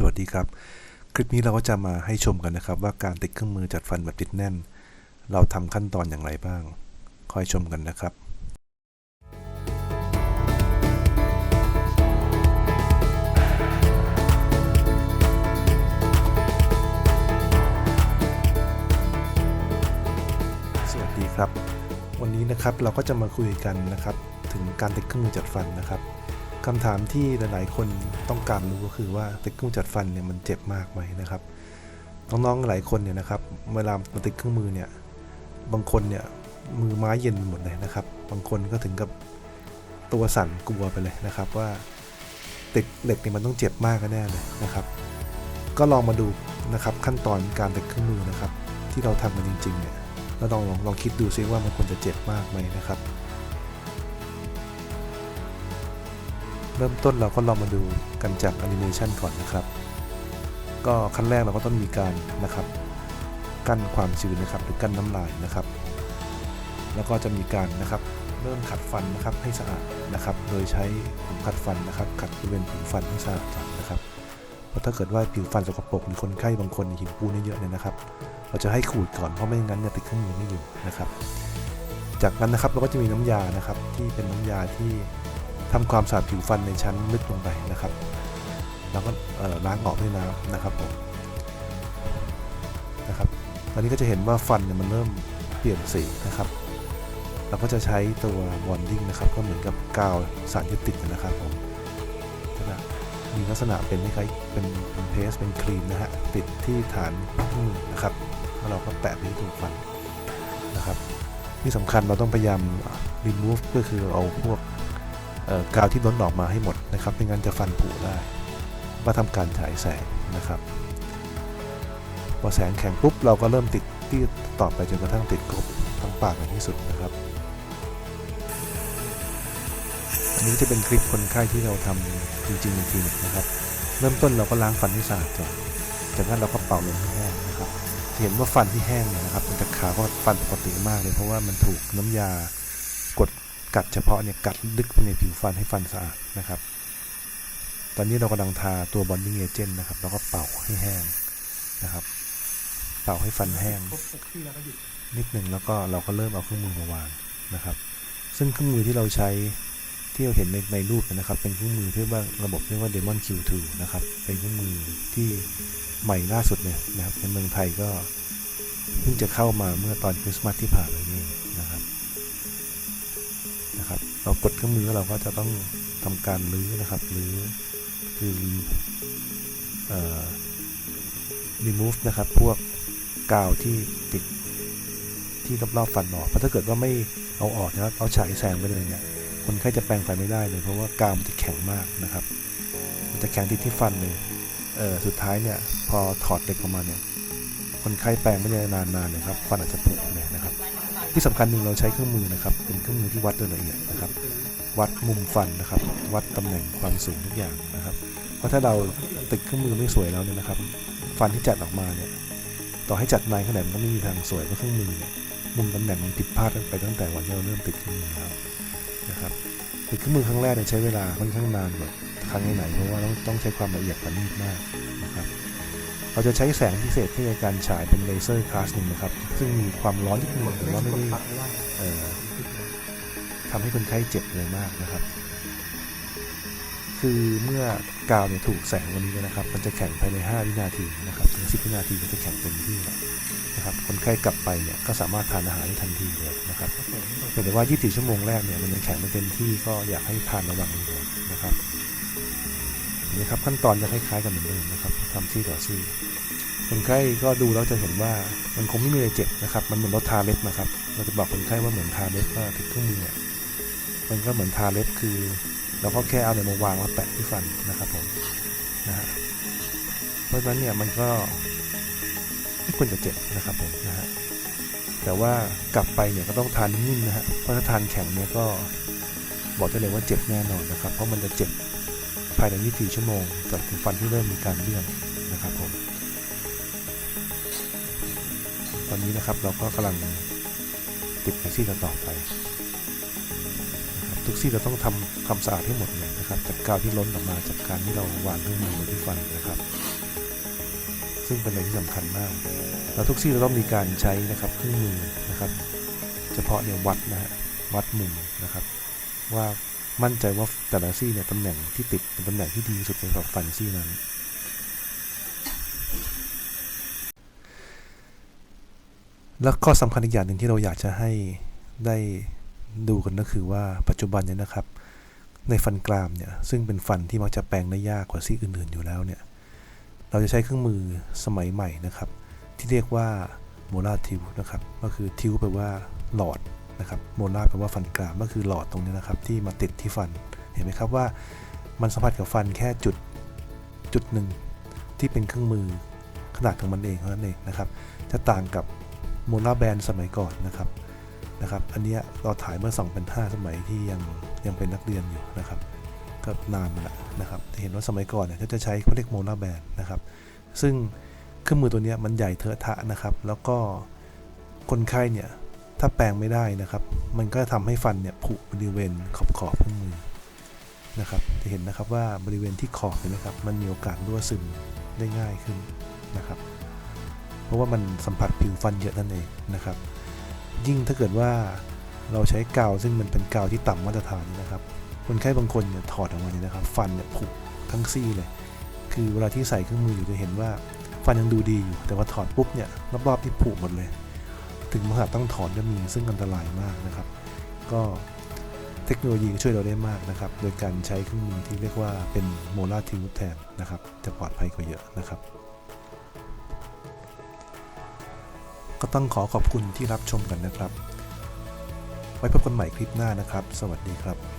สวัสดีครับ คลิปนี้เราก็จะมาให้ชมกันนะครับ ว่าการติดเครื่องมือจัดฟันแบบติดแน่น เราทำขั้นตอนอย่างไรบ้าง คอยชมกันนะครับสวัสดีครับวันนี้นะครับเราก็จะมาคุยกันนะครับ ถึงการติดเครื่องมือจัดฟันนะครับ คำถามที่หลาย ๆ คนต้องการรู้ก็คือว่าติดเครื่องจัดฟันเนี่ยมันเจ็บมากไหมนะครับน้องๆหลายคนเนี่ยนะครับเวลามาติดเครื่องมือเนี่ยบางคนเนี่ยมือไม้เย็นหมดเลยนะครับ บางคนก็ถึงกับตัวสั่นกลัวไปเลยนะครับว่าติดเหล็กเนี่ยมันต้องเจ็บมากแน่เลยนะครับ ก็ลองมาดูนะครับขั้นตอนการติดเครื่องมือนะครับ ที่เราทำกันจริงๆเนี่ยแล้วลองลองลองคิดดูซิว่ามันควรจะเจ็บมากไหมนะครับ เริ่มต้นเราก็ลองมาดูกันจากแอนิเมชันก่อนนะครับ ก็ขั้นแรกเราก็ต้องมีการนะครับ กั้นความชื้นนะครับ หรือกั้นน้ำลายนะครับ แล้วก็จะมีการนะครับเริ่มขัดฟันนะครับให้สะอาดนะครับ โดยใช้ผมขัดฟันนะครับ ขัดบริเวณผิวฟันให้สะอาดก่อนนะครับ เพราะถ้าเกิดว่าผิวฟันสกปรกหรือคนไข้บางคนหินปูนเยอะเนี่ยนะครับ เราจะให้ขูดก่อนเพราะไม่งั้นเนี่ยติดเครื่องมือไม่อยู่นะครับ จากนั้นนะครับเราก็จะมีน้ำยานะครับที่เป็นน้ำยาที่ ทำความสะอาดผิวฟันในชั้นลึกลงไปนะครับ แล้วก็ล้างออกด้วยน้ำนะครับผมนะครับตอนนี้ก็จะเห็นว่าฟันเนี่ยมันเริ่มเปลี่ยนสีนะครับเราก็จะใช้ตัวบอนดิ้งนะครับ ก็เหมือนกับกาวสารยึดติดนะครับผมนะมีลักษณะเป็นคล้ายเป็นเป็นเพสเป็นครีมนะฮะติดที่ฐานนะครับแล้วเราก็แปะไปที่ถูกฟันนะครับ ที่สำคัญเราต้องพยายาม remove ก็คือเอาพวก กาวที่ล้นออกมาให้หมดนะครับไม่งั้นจะฟันผุได้มาทำการฉายแสงนะครับพอแสงแข็งปุ๊บเราก็เริ่มติดที่ต่อไปจนกระทั่งติดครบทั้งปากในที่สุดนะครับ อันนี้จะเป็นคลิปคนไข้ที่เราทำจริงๆในคลินิกนะครับ เริ่มต้นเราก็ล้างฟันให้สะอาดก่อนจากนั้นเราก็เป่าลมให้แห้งนะครับ เห็นว่าฟันที่แห้งเนี่ยนะครับมันจะขาวกว่าฟันปกติมากเลยเพราะว่ามันถูกน้ำยากด กัดเฉพาะเนี่ยกัดลึกไปในผิวฟันให้ฟันสะอาดนะครับ ตอนนี้เรากำลังทาตัวบอนดิ้งเอเจนต์นะครับ แล้วก็เป่าให้แห้งนะครับ เป่าให้ฟันแห้ง นิดหนึ่งแล้วก็เราก็เริ่มเอาเครื่องมือมาวางนะครับ ซึ่งเครื่องมือที่เราใช้ที่เราเห็นในในรูปนะครับ เป็นเครื่องมือที่ว่าระบบเรียกว่า Demon Q2 นะครับ เป็นเครื่องมือที่ใหม่ล่าสุดเนี่ยนะครับในเมืองไทยก็เพิ่งจะเข้ามาเมื่อตอนคริสต์มาสที่ผ่านมานี่ เองนะครับนะครับเรากดเครื่องมือเราก็จะต้องทำการรื้อนะครับรื้อคือเอ่อ remove นะครับ พวกกาวที่ติดที่รอบๆฟันออกเพราะถ้าเกิดว่าไม่เอาออกนะครับเอาฉายแสงไปเลยเนี่ยคนไข้จะแปรงฟันไม่ได้เลย เพราะว่ากาวมันจะแข็งมากนะครับ มันจะแข็งติดที่ฟันเลยเออสุดท้ายเนี่ยพอถอดเหล็กออกมาเนี่ยคนไข้แปรงไม่ได้นานๆเลยครับฟันอาจจะผุเลยนะครับ ที่สำคัญหนึ่งเราใช้เครื่องมือนะครับ เป็นเครื่องมือที่วัดโดยละเอียดนะครับ วัดมุมฟันนะครับ วัดตำแหน่งความสูงทุกอย่างนะครับ เพราะถ้าเราติดเครื่องมือไม่สวยแล้วเนี่ยนะครับ ฟันที่จัดออกมาเนี่ยต่อให้จัดนายขนาดมันก็ไม่มีทางสวยเพราะเครื่องมือเนี่ยมุมตำแหน่งมันผิดพลาดไปตั้งแต่วันที่เราเริ่มติดเครื่องมือแล้วนะครับติดเครื่องมือครั้งแรกเนี่ยใช้เวลาค่อนข้างนานกว่าครั้งไหนเพราะว่าต้องต้องใช้ความละเอียดประณีตมาก เราจะใช้แสงพิเศษที่ในการฉายเป็นเลเซอร์คลาสหนึ่งนะครับ ซึ่งมีความร้อนนิดนึงแต่ว่าไม่ได้ทำให้คนไข้เจ็บเลยมากนะครับ คือเมื่อกาวเนี่ยถูกแสงวันนี้นะครับ มันจะแข็งภายใน 5 วินาทีนะครับถึง 10 วินาทีก็จะแข็งเต็มที่นะครับ คนไข้กลับไปเนี่ยก็สามารถทานอาหารได้ทันทีเลยนะครับแต่ว่า 24 ชั่วโมงแรกเนี่ยมันยังแข็งไม่เต็มที่ก็อยากให้ทานระวังเลยนะครับ นี่ครับขั้นตอนจะคล้ายๆกันเหมือนเดิมนะครับทำซี่ต่อซี่คนไข้ก็ดูแล้วจะเห็นว่ามันคงไม่มีอะไรเจ็บนะครับ มันเหมือนเราทาเล็บนะครับ เราจะบอกคนไข้ว่าเหมือนทาเล็บว่าติดเครื่องมือเนี่ยมันก็เหมือนทาเล็บคือ เราก็แค่เอาเนี่ยมาวางแล้วแปะที่ฟันนะครับผมนะฮะเพราะฉะนั้นเนี่ยมันก็ไม่ควรจะเจ็บนะครับผมนะฮะแต่ว่ากลับไปเนี่ยก็ต้องทานนิ่มนะฮะเพราะถ้าทานแข็งเนี่ยก็บอกได้เลยว่าเจ็บแน่นอนนะครับ เพราะมันจะเจ็บ ภายใน 24 ชั่วโมงจากถึงฟันที่เริ่มมีการเลื่อนนะครับผม ตอนนี้นะครับเราก็กำลังติดแท็กซี่ต่อไปนะครับทุกซี่เราต้องทำความสะอาดให้หมดเลยนะครับ จากกาวที่ล้นออกมาจากการที่เราวางเครื่องมือไว้ที่ฟันนะครับ ซึ่งเป็นอะไรที่สำคัญมาก แล้วทุกซี่เราต้องมีการใช้นะครับเครื่องมือนะครับ เฉพาะเนี่ยวัดนะฮะวัดมุมนะครับว่า มั่นใจว่าแต่ละซี่เนี่ยตำแหน่งที่ติดเป็นตำแหน่งที่ดีสุดสำหรับฟันซี่นั้น แล้วก็สำคัญอีกอย่างหนึ่งที่เราอยากจะให้ได้ดูกันก็คือว่าปัจจุบันเนี่ยนะครับ ในฟันกรามเนี่ยซึ่งเป็นฟันที่มักจะแปลงได้ยากกว่าซี่อื่นๆอยู่แล้วเนี่ยเราจะใช้เครื่องมือสมัยใหม่นะครับ ที่เรียกว่าโมลาทิวนะครับก็คือทิวแปลว่าหลอด นะครับโมลาร์แปลว่าฟันกรามก็คือหลอดตรงนี้นะครับ ที่มาติดที่ฟันเห็นไหมครับว่ามันสัมผัสกับฟันแค่จุดจุดหนึ่งที่เป็นเครื่องมือขนาดของมันเองเท่านั้นเองนะครับจะต่างกับโมลาร์แบนสมัยก่อนนะครับนะครับ อันนี้เราถ่ายเมื่อ 2005 สมัยที่ยังยังเป็นนักเรียนอยู่นะครับก็นานมาแล้วนะครับเห็นว่าสมัยก่อนเนี่ยเขาจะใช้เขาเรียกโมลาร์แบนนะครับ ซึ่งเครื่องมือตัวนี้มันใหญ่เทอะทะนะครับ แล้วก็คนไข้เนี่ย ถ้าแปลงไม่ได้นะครับ มันก็ทำให้ฟันเนี่ยผุบริเวณขอบขอบๆเครื่อมือนะครับ จะเห็นนะครับว่าบริเวณที่ขอบเห็นไหมครับ มันมีโอกาสรั่วซึมได้ง่ายขึ้นนะครับ เพราะว่ามันสัมผัสผิวฟันเยอะนั่นเองนะครับ ยิ่งถ้าเกิดว่าเราใช้กาวซึ่งมันเป็นกาวที่ต่ำมาตรฐานนี่นะครับ คนไข้บางคนเนี่ยถอดออกมาเนี่ยนะครับ ฟันเนี่ยผุทั้งซี่เลย คือเวลาที่ใส่เครื่องมืออยู่จะเห็นว่าฟันยังดูดีอยู่ แต่ว่าถอดปุ๊บเนี่ยรอบๆที่ผุหมดเลย ถึงมหาต้องถอนก็มีซึ่งอันตรายมากนะครับ ก็เทคโนโลยีก็ช่วยเราได้มากนะครับ โดยการใช้เครื่องมือที่เรียกว่าเป็นโมลาร์ทิวแทนนะครับ จะปลอดภัยกว่าเยอะนะครับ ก็ต้องขอขอบคุณที่รับชมกันนะครับ ไว้พบกันใหม่คลิปหน้านะครับ สวัสดีครับ